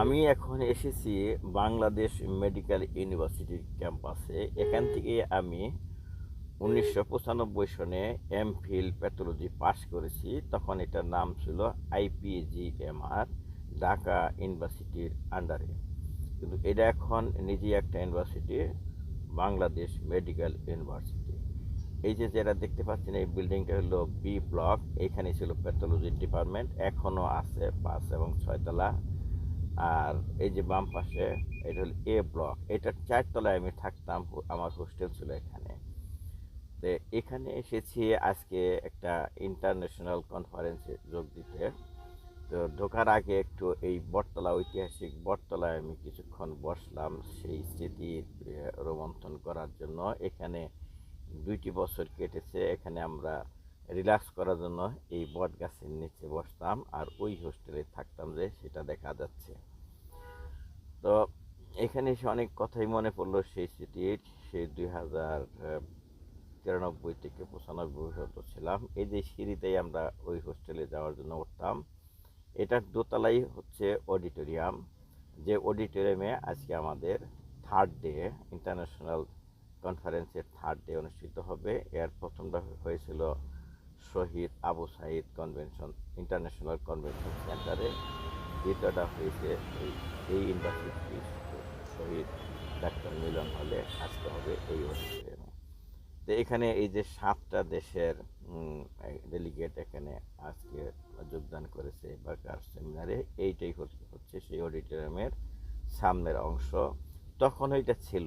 আমি এখন এসেছি বাংলাদেশ মেডিকেল ইউনিভার্সিটির ক্যাম্পাসে। এখান থেকে আমি উনিশশো পঁচানব্বই সনে এম ফিল প্যাথোলজি পাস করেছি। তখন এটার নাম ছিল আইপিজিএমআর ঢাকা ইউনিভার্সিটির আন্ডারে। কিন্তু এটা এখন নিজেই একটা ইউনিভার্সিটি বাংলাদেশ মেডিকেল ইউনিভার্সিটি। এই যে যেটা দেখতে পাচ্ছেন এই বিল্ডিংটা হলো বি ব্লক। এখানে ছিল প্যাথোলজি ডিপার্টমেন্ট এখনও আছে পাঁচ এবং ছয়তলা। আর এই যে বাম পাশে, এটা হলো এ ব্লক এটার চারতলায় আমি থাকতাম, আমার হোস্টেল ছিল এখানে। তো এখানে এসেছি আজকে একটা ইন্টারন্যাশনাল কনফারেন্সে যোগ দিতে। তো ঢোকার আগে একটু এই বটতলা, ঐতিহাসিক বটতলায় আমি কিছুক্ষণ বসলাম সেই স্মৃতি রোমন্থন করার জন্য। এখানে দুইটি বছর কেটেছে। এখানে আমরা রিল্যাক্স করার জন্য এই বট গাছের নিচে বসতাম আর ওই হোস্টেলে থাকতাম যে সেটা দেখা যাচ্ছে। তো এখানে এসে অনেক কথাই মনে পড়ল সেই স্মৃতির সেই দুই হাজার তিরানব্বই থেকে পঁচানব্বই হতো ছিলাম। এই যে সিঁড়িতেই আমরা ওই হোস্টেলে যাওয়ার জন্য উঠতাম। এটার দোতলাই হচ্ছে অডিটোরিয়াম যে অডিটোরিয়ামে আজকে আমাদের থার্ড ডে ইন্টারন্যাশনাল কনফারেন্সের থার্ড ডে অনুষ্ঠিত হবে। এর প্রথমটা হয়েছিল Shaheed Abu Sayeed convention, international convention centre দ্বিতীয়টা হয়েছে এই এই শহীদ ডাক্তার মিলন হলে আজকে হবে এই অডিটোরিয়ামে তো এখানে এই যে সাতটা দেশের ডেলিগেট এখানে আজকে যোগদান করেছে বাকার সেমিনারে, এইটাই হচ্ছে সেই অডিটোরিয়ামের সামনের অংশ। তখন এটা ছিল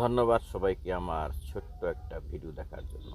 ধন্যবাদ সবাইকে আমার ছোট্ট একটা ভিডিও দেখার জন্য।